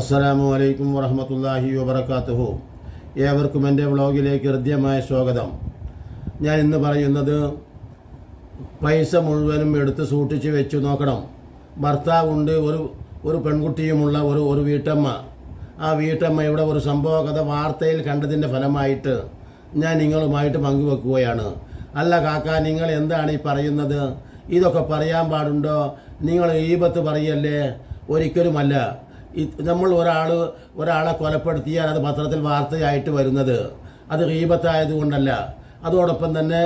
അസ്സലാമു അലൈക്കും വറഹമത്തല്ലാഹി വബർക്കാത്തുഹു ഏവർക്കും എന്റെ വ്ളോഗിലേക്ക് ഹൃദ്യമായ സ്വാഗതം. ഞാൻ ഇന്ന് പറയുന്നത് പൈസ മുഴുവനും എടുത്ത് സൂക്ഷിച്ച് വെച്ചു നോക്കണം. ഭർത്താവുണ്ട് ഒരു ഒരു പെൺകുട്ടിയുമുള്ള ഒരു ഒരു വീട്ടമ്മ. ആ വീട്ടമ്മയുടെ ഒരു സംഭവ കഥ വാർത്തയിൽ കണ്ടതിന്റെ ഫലമായിട്ട് ഞാൻ നിങ്ങളുമായിട്ട് പങ്കുവെക്കുകയാണ്. അല്ല കാക്ക നിങ്ങൾ എന്താണ് ഈ പറയുന്നത്? ഇതൊക്കെ പറയാൻ പാടുണ്ടോ? നിങ്ങൾ ഈപത്ത് പറയല്ലേ? ഒരിക്കലുമല്ല. നമ്മൾ ഒരാൾ ഒരാളെ കൊലപ്പെടുത്തിയാൽ അത് പത്രത്തിൽ വാർത്തയായിട്ട് വരുന്നത്. അത് റീബത്തായതുകൊണ്ടല്ല അതോടൊപ്പം തന്നെ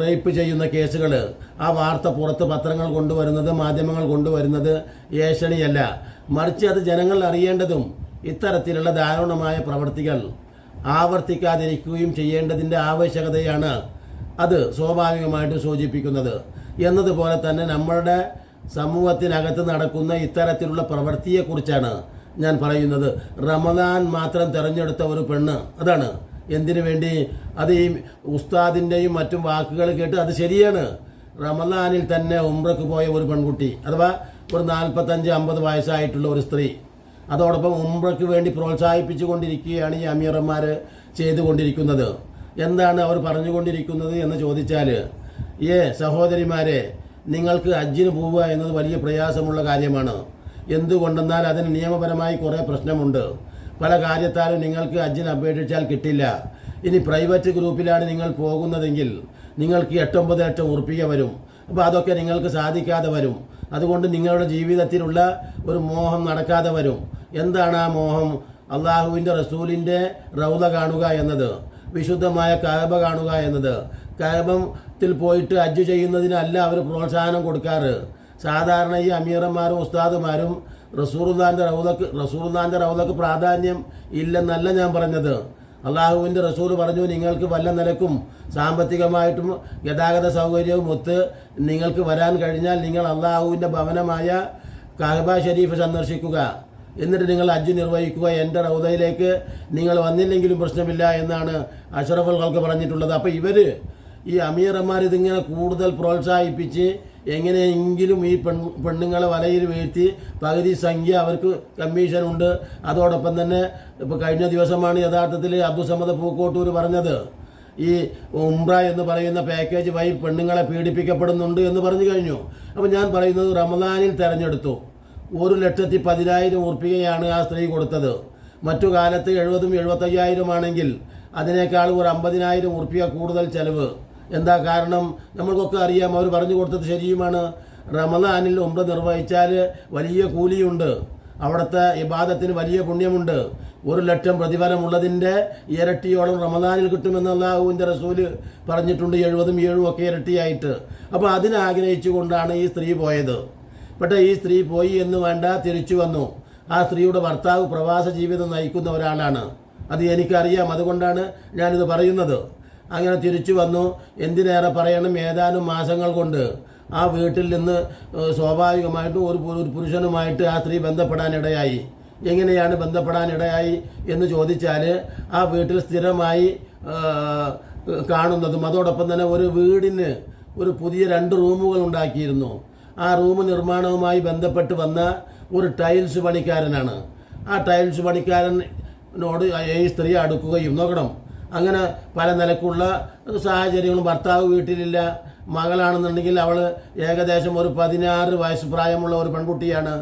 റേപ്പ് ചെയ്യുന്ന കേസുകൾ ആ വാർത്ത പുറത്ത് പത്രങ്ങൾ കൊണ്ടുവരുന്നത് മാധ്യമങ്ങൾ കൊണ്ടുവരുന്നത് ഏഷണിയല്ല മറിച്ച് അത് ജനങ്ങൾ അറിയേണ്ടതും ഇത്തരത്തിലുള്ള ദാരുണമായ പ്രവർത്തികൾ ആവർത്തിക്കാതിരിക്കുകയും ചെയ്യേണ്ടതിന്റെ ആവശ്യകതയാണ് അത് സ്വാഭാവികമായിട്ട് സൂചിപ്പിക്കുന്നത്. എന്നതുപോലെ തന്നെ നമ്മളുടെ സമൂഹത്തിനകത്ത് നടക്കുന്ന ഇത്തരത്തിലുള്ള പ്രവൃത്തിയെക്കുറിച്ചാണ് ഞാൻ പറയുന്നത്. റമദാൻ മാത്രം തിരഞ്ഞെടുത്ത ഒരു പെണ്ണ് അതാണ്. എന്തിനു വേണ്ടി? അത് ഈ ഉസ്താദിന്റെയും മറ്റും വാക്കുകൾ കേട്ട് അത് ശരിയാണ്. റമദാനിൽ തന്നെ ഉംറക്ക് പോയ ഒരു പെൺകുട്ടി അഥവാ ഒരു നാൽപ്പത്തഞ്ച് അമ്പത് വയസ്സായിട്ടുള്ള ഒരു സ്ത്രീ. അതോടൊപ്പം ഉംറയ്ക്ക് വേണ്ടി പ്രോത്സാഹിപ്പിച്ചുകൊണ്ടിരിക്കുകയാണ് ഈ അമീറന്മാർ ചെയ്തുകൊണ്ടിരിക്കുന്നത്. എന്താണ് അവർ പറഞ്ഞുകൊണ്ടിരിക്കുന്നത് എന്ന് ചോദിച്ചാൽ ഏ സഹോദരിമാരെ നിങ്ങൾക്ക് ഹജ്ജിന് പോവുക എന്നത് വലിയ പ്രയാസമുള്ള കാര്യമാണ്. എന്തുകൊണ്ടെന്നാൽ അതിന് നിയമപരമായി കുറേ പ്രശ്നമുണ്ട്. പല കാര്യത്താലും നിങ്ങൾക്ക് ഹജ്ജിന് അപേക്ഷിച്ചാൽ കിട്ടില്ല. ഇനി പ്രൈവറ്റ് ഗ്രൂപ്പിലാണ് നിങ്ങൾ പോകുന്നതെങ്കിൽ നിങ്ങൾക്ക് എട്ടൊമ്പത് ലക്ഷം ഉറപ്പിക്ക വരും. അപ്പോൾ അതൊക്കെ നിങ്ങൾക്ക് സാധിക്കാതെ വരും. അതുകൊണ്ട് നിങ്ങളുടെ ജീവിതത്തിലുള്ള ഒരു മോഹം നടക്കാതെ വരും. എന്താണ് ആ മോഹം? അള്ളാഹുവിന്റെ റസൂലിന്റെ റൗദ കാണുക എന്നത്. വിശുദ്ധമായ കഅബ കാണുക എന്നത്. കഅബത്തിൽ പോയിട്ട് ഹജ്ജ് ചെയ്യുന്നതിനല്ല അവർ പ്രോത്സാഹനം കൊടുക്കാറ്. സാധാരണ ഈ അമീറന്മാരും ഉസ്താദുമാരും റസൂറുല്ലാന്റെ റൗദക്ക് റസൂറുല്ലാന്റെ റൗദക്ക് പ്രാധാന്യം ഇല്ലെന്നല്ല ഞാൻ പറഞ്ഞത്. അള്ളാഹുവിന്റെ റസൂൽ പറഞ്ഞു നിങ്ങൾക്ക് വല്ല നിലക്കും സാമ്പത്തികമായിട്ടും ഗതാഗത സൗകര്യവും ഒത്ത് നിങ്ങൾക്ക് വരാൻ കഴിഞ്ഞാൽ നിങ്ങൾ അള്ളാഹുവിന്റെ ഭവനമായ കാഹബ ഷരീഫ് സന്ദർശിക്കുക. എന്നിട്ട് നിങ്ങൾ അജ്ജ് നിർവഹിക്കുക എന്റെ റൗദയിലേക്ക് നിങ്ങൾ വന്നില്ലെങ്കിലും പ്രശ്നമില്ല എന്നാണ് അഷറഫുൽ ഖൽക്ക് പറഞ്ഞിട്ടുള്ളത്. അപ്പോൾ ഇവർ ഈ അമീറന്മാർ ഇതിങ്ങനെ കൂടുതൽ പ്രോത്സാഹിപ്പിച്ച് എങ്ങനെയെങ്കിലും ഈ പെൺ പെണ്ണുങ്ങളെ വലയിൽ വീഴ്ത്തി പകുതി സംഖ്യ അവർക്ക് കമ്മീഷനുണ്ട് അതോടൊപ്പം തന്നെ ഇപ്പോൾ കഴിഞ്ഞ ദിവസമാണ് യഥാർത്ഥത്തിൽ അബ്ദുസമ്മദ് പൂക്കോട്ടൂർ പറഞ്ഞത്. ഈ ഉംറ എന്ന് പറയുന്ന പാക്കേജ് വഴി പെണ്ണുങ്ങളെ പീഡിപ്പിക്കപ്പെടുന്നുണ്ട് എന്ന് പറഞ്ഞു കഴിഞ്ഞു. അപ്പോൾ ഞാൻ പറയുന്നത് റമദാനിൽ തെരഞ്ഞെടുത്തു. ഒരു ലക്ഷത്തി പതിനായിരം ഉറുപ്പികയാണ് ആ സ്ത്രീ കൊടുത്തത്. മറ്റു കാലത്ത് എഴുപതും എഴുപത്തയ്യായിരം ആണെങ്കിൽ അതിനേക്കാൾ ഒരു അമ്പതിനായിരം ഉറുപ്പിക കൂടുതൽ ചെലവ്. എന്താ കാരണം? നമ്മൾക്കൊക്കെ അറിയാം അവർ പറഞ്ഞു കൊടുത്തത് ശരിയുമാണ്. റമദാനിൽ ഉംറ നിർവഹിച്ചാൽ വലിയ കൂലിയുണ്ട്. അവിടുത്തെ ഇബാദത്തിന് വലിയ പുണ്യമുണ്ട്. ഒരു ലക്ഷം പ്രതിഫലമുള്ളതിന്റെ ഇരട്ടിയോളം റമദാനിൽ കിട്ടുമെന്ന് അള്ളാഹുവിന്റെ റസൂൽ പറഞ്ഞിട്ടുണ്ട് എഴുപതും ഏഴും ഒക്കെ ഇരട്ടിയായിട്ട്. അപ്പോൾ അതിനാഗ്രഹിച്ചുകൊണ്ടാണ് ഈ സ്ത്രീ പോയത്. പക്ഷേ ഈ സ്ത്രീ പോയി എന്ന് വേണ്ട തിരിച്ചു വന്നു. ആ സ്ത്രീയുടെ ഭർത്താവ് പ്രവാസ ജീവിതം നയിക്കുന്ന ഒരാളാണ്. അത് എനിക്കറിയാം. അതുകൊണ്ടാണ് ഞാനിത് പറയുന്നത്. അങ്ങനെ തിരിച്ചു വന്നു. എന്തിനേറെ പറയണം? ഏതാനും മാസങ്ങൾ കൊണ്ട്. ആ വീട്ടിൽ നിന്ന് സ്വാഭാവികമായിട്ടും ഒരു പുരുഷനുമായിട്ട് ആ സ്ത്രീ ബന്ധപ്പെടാനിടയായി. എങ്ങനെയാണ് ബന്ധപ്പെടാനിടയായി എന്ന് ചോദിച്ചാൽ ആ വീട്ടിൽ സ്ഥിരമായി കാണുന്നതും അതോടൊപ്പം തന്നെ ഒരു വീടിന് ഒരു പുതിയ രണ്ട് റൂമുകൾ ഉണ്ടാക്കിയിരുന്നു. ആ റൂം നിർമ്മാണവുമായി ബന്ധപ്പെട്ട് വന്ന ഒരു ടൈൽസ് പണിക്കാരനാണ്. ആ ടൈൽസ് പണിക്കാരനോട് ഈ സ്ത്രീ അടുക്കുകയും നോക്കണം. അങ്ങനെ പല നിലക്കുള്ള സാഹചര്യങ്ങളും ഭർത്താവ് വീട്ടിലില്ല മകളാണെന്നുണ്ടെങ്കിൽ അവൾ ഏകദേശം ഒരു പതിനാറ് വയസ്സ് പ്രായമുള്ള ഒരു പെൺകുട്ടിയാണ്.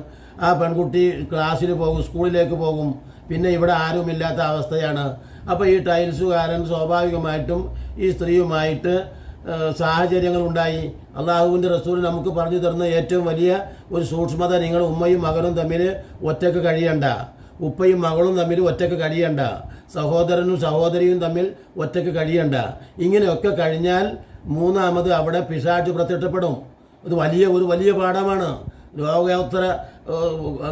ആ പെൺകുട്ടി ക്ലാസ്സിൽ പോകും സ്കൂളിലേക്ക് പോകും. പിന്നെ ഇവിടെ ആരുമില്ലാത്ത അവസ്ഥയാണ്. അപ്പോൾ ഈ ടൈൽസുകാരൻ സ്വാഭാവികമായിട്ടും ഈ സ്ത്രീയുമായിട്ട് സാഹചര്യങ്ങളുണ്ടായി. അള്ളാഹുവിന്റെ റസൂൽ നമുക്ക് പറഞ്ഞു തരുന്ന ഏറ്റവും വലിയ ഒരു സൂക്ഷ്മത നിങ്ങൾ ഉമ്മയും മകനും തമ്മിൽ ഒറ്റയ്ക്ക് കഴിയണ്ട. ഉപ്പയും മകളും തമ്മിൽ ഒറ്റയ്ക്ക് കഴിയണ്ട. സഹോദരനും സഹോദരിയും തമ്മിൽ ഒറ്റയ്ക്ക് കഴിയണ്ട. ഇങ്ങനെയൊക്കെ കഴിഞ്ഞാൽ മൂന്നാമത് അവിടെ പിശാച് പ്രത്യക്ഷപ്പെടും. ഇത് വലിയ ഒരു വലിയ പാഠമാണ്. ലോകോത്തര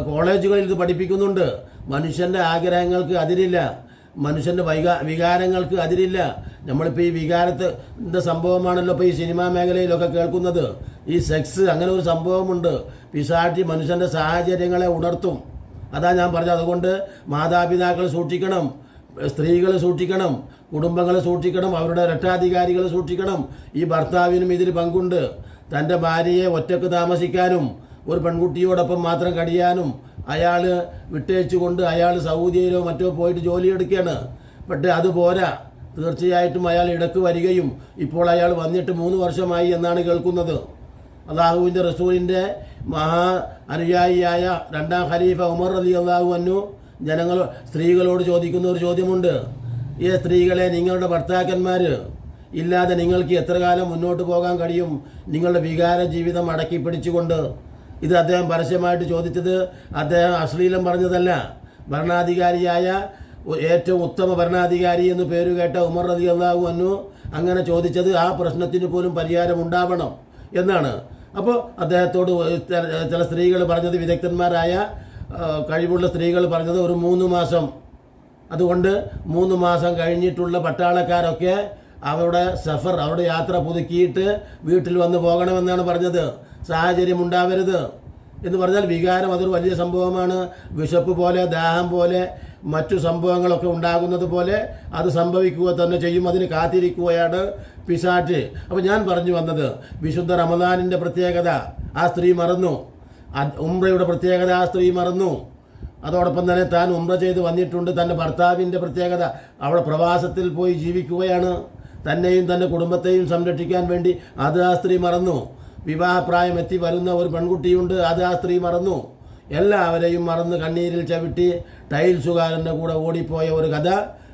കോളേജുകളിൽ ഇത് പഠിപ്പിക്കുന്നുണ്ട്. മനുഷ്യന്റെ ആഗ്രഹങ്ങൾക്ക് അതിരില്ല. മനുഷ്യന്റെ വൈകാ വികാരങ്ങൾക്ക് അതിരില്ല. നമ്മളിപ്പോൾ ഈ വികാരത്തിന്റെ സംഭവമാണല്ലോ ഇപ്പോൾ ഈ സിനിമാ മേഖലയിലൊക്കെ കേൾക്കുന്നത്. ഈ സെക്സ് അങ്ങനെ ഒരു സംഭവമുണ്ട്. പിശാചി മനുഷ്യന്റെ സാഹചര്യങ്ങളെ ഉണർത്തും. അതാ ഞാൻ പറഞ്ഞത്. അതുകൊണ്ട് മാതാപിതാക്കൾ സൂക്ഷിക്കണം സ്ത്രീകൾ സൂക്ഷിക്കണം കുടുംബങ്ങളെ സൂക്ഷിക്കണം അവരുടെ രക്ഷാധികാരികളെ സൂക്ഷിക്കണം. ഈ ഭർത്താവിനും ഇതിൽ പങ്കുണ്ട്. തന്റെ ഭാര്യയെ ഒറ്റയ്ക്ക് താമസിക്കാനും ഒരു പെൺകുട്ടിയോടൊപ്പം മാത്രം കഴിയാനും അയാൾ വിട്ടയച്ചുകൊണ്ട് അയാൾ സൗദിയിലോ മറ്റോ പോയിട്ട് ജോലിയെടുക്കുകയാണ് പക്ഷേ അത് പോരാ. തീർച്ചയായിട്ടും അയാൾ ഇടയ്ക്ക് വരികയും ഇപ്പോൾ അയാൾ വന്നിട്ട് മൂന്ന് വർഷമായി എന്നാണ് കേൾക്കുന്നത്. അള്ളാഹുവിന്റെ റസൂലിന്റെ മഹാ അനുയായിയായ രണ്ടാം ഖലീഫ ഉമർ അലി അള്ളാഹു അന്നു ജനങ്ങൾ സ്ത്രീകളോട് ചോദിക്കുന്ന ഒരു ചോദ്യമുണ്ട്. ഈ സ്ത്രീകളെ നിങ്ങളുടെ ഭർത്താക്കന്മാർ ഇല്ലാതെ നിങ്ങൾക്ക് എത്ര കാലം മുന്നോട്ട് പോകാൻ കഴിയും? നിങ്ങളുടെ വികാര ജീവിതം അടക്കി പിടിച്ചുകൊണ്ട് ഇത് അദ്ദേഹം പരസ്യമായിട്ട് ചോദിച്ചത് അദ്ദേഹം അശ്ലീലം പറഞ്ഞതല്ല. ഭരണാധികാരിയായ ഏറ്റവും ഉത്തമ ഭരണാധികാരി എന്ന് പേര് കേട്ട ഉമർ റതി അള്ളാഹു അന്നു അങ്ങനെ ചോദിച്ചത് ആ പ്രശ്നത്തിന് പോലും പരിഹാരം ഉണ്ടാവണം എന്നാണ്. അപ്പോൾ അദ്ദേഹത്തോട് ചില- സ്ത്രീകൾ പറഞ്ഞത് വിദഗ്ധന്മാരായ കഴിവുള്ള സ്ത്രീകൾ പറഞ്ഞത് ഒരു മൂന്ന് മാസം. അതുകൊണ്ട് മൂന്ന് മാസം കഴിഞ്ഞിട്ടുള്ള പട്ടാളക്കാരൊക്കെ അവരുടെ സഫർ അവരുടെ യാത്ര പുതുക്കിയിട്ട് വീട്ടിൽ വന്ന് പോകണമെന്നാണ് പറഞ്ഞത്. സാഹചര്യം ഉണ്ടാവരുത് എന്ന് പറഞ്ഞാൽ വികാരം അതൊരു വലിയ സംഭവമാണ്. വിശപ്പ് പോലെ ദാഹം പോലെ മറ്റു സംഭവങ്ങളൊക്കെ ഉണ്ടാകുന്നത് പോലെ അത് സംഭവിക്കുക തന്നെ ചെയ്യും. അതിന് കാത്തിരിക്കുകയാണ് പിശാറ്റ് അപ്പോൾ ഞാൻ പറഞ്ഞു വന്നത് വിശുദ്ധ റമദാനിന്റെ പ്രത്യേകത ആ സ്ത്രീ മറന്നു. ഉംറയുടെ പ്രത്യേകത ആ സ്ത്രീ മറന്നു. അതോടൊപ്പം തന്നെ താൻ ഉംറ ചെയ്ത് വന്നിട്ടുണ്ട് തന്റെ ഭർത്താവിന്റെ പ്രത്യേകത. അവിടെ പ്രവാസത്തിൽ പോയി ജീവിക്കുകയാണ്. തന്നെയും തന്റെ കുടുംബത്തെയും സംരക്ഷിക്കാൻ വേണ്ടി അത് ആ സ്ത്രീ മറന്നു. വിവാഹപ്രായം എത്തി വരുന്ന ഒരു പെൺകുട്ടിയുണ്ട്. അത് ആ സ്ത്രീ മറന്നു. എല്ലാവരെയും മറന്ന് കണ്ണീരിൽ ചവിട്ടി ടൈൽസുകാരന്റെ കൂടെ ഓടിപ്പോയ ഒരു കഥ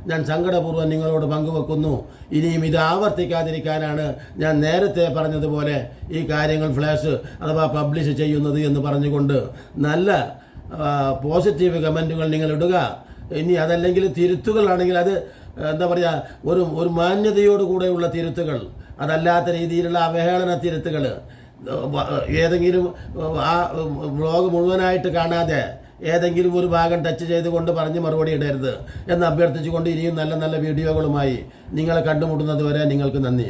ഞാൻ സങ്കടപൂർവം നിങ്ങളോട് പങ്കുവെക്കുന്നു. ഇനിയും ഇത് ആവർത്തിക്കാതിരിക്കാനാണ് ഞാൻ നേരത്തെ പറഞ്ഞതുപോലെ ഈ കാര്യങ്ങൾ ഫ്ലാഷ് അഥവാ പബ്ലിഷ് ചെയ്യുന്നത് എന്ന് പറഞ്ഞുകൊണ്ട്. നല്ല പോസിറ്റീവ് കമന്റുകൾ നിങ്ങൾ ഇടുക. ഇനി അതല്ലെങ്കിൽ തിരുത്തുകളാണെങ്കിൽ അത് എന്താ പറയുക ഒരു ഒരു മാന്യതയോടുകൂടെയുള്ള തിരുത്തുകൾ. അതല്ലാത്ത രീതിയിലുള്ള അവഹേളന തിരുത്തുകൾ. ഏതെങ്കിലും ആ വ്ളോഗ് മുഴുവനായിട്ട് കാണാതെ ഏതെങ്കിലും ഒരു ഭാഗം ടച്ച് ചെയ്തുകൊണ്ട് പറഞ്ഞ് മറുപടി ഇടരുത് എന്ന് അഭ്യർത്ഥിച്ചുകൊണ്ട് ഇനിയും നല്ല നല്ല വീഡിയോകളുമായി നിങ്ങളെ കണ്ടുമുട്ടുന്നത് വരെ നിങ്ങൾക്ക് നന്ദി.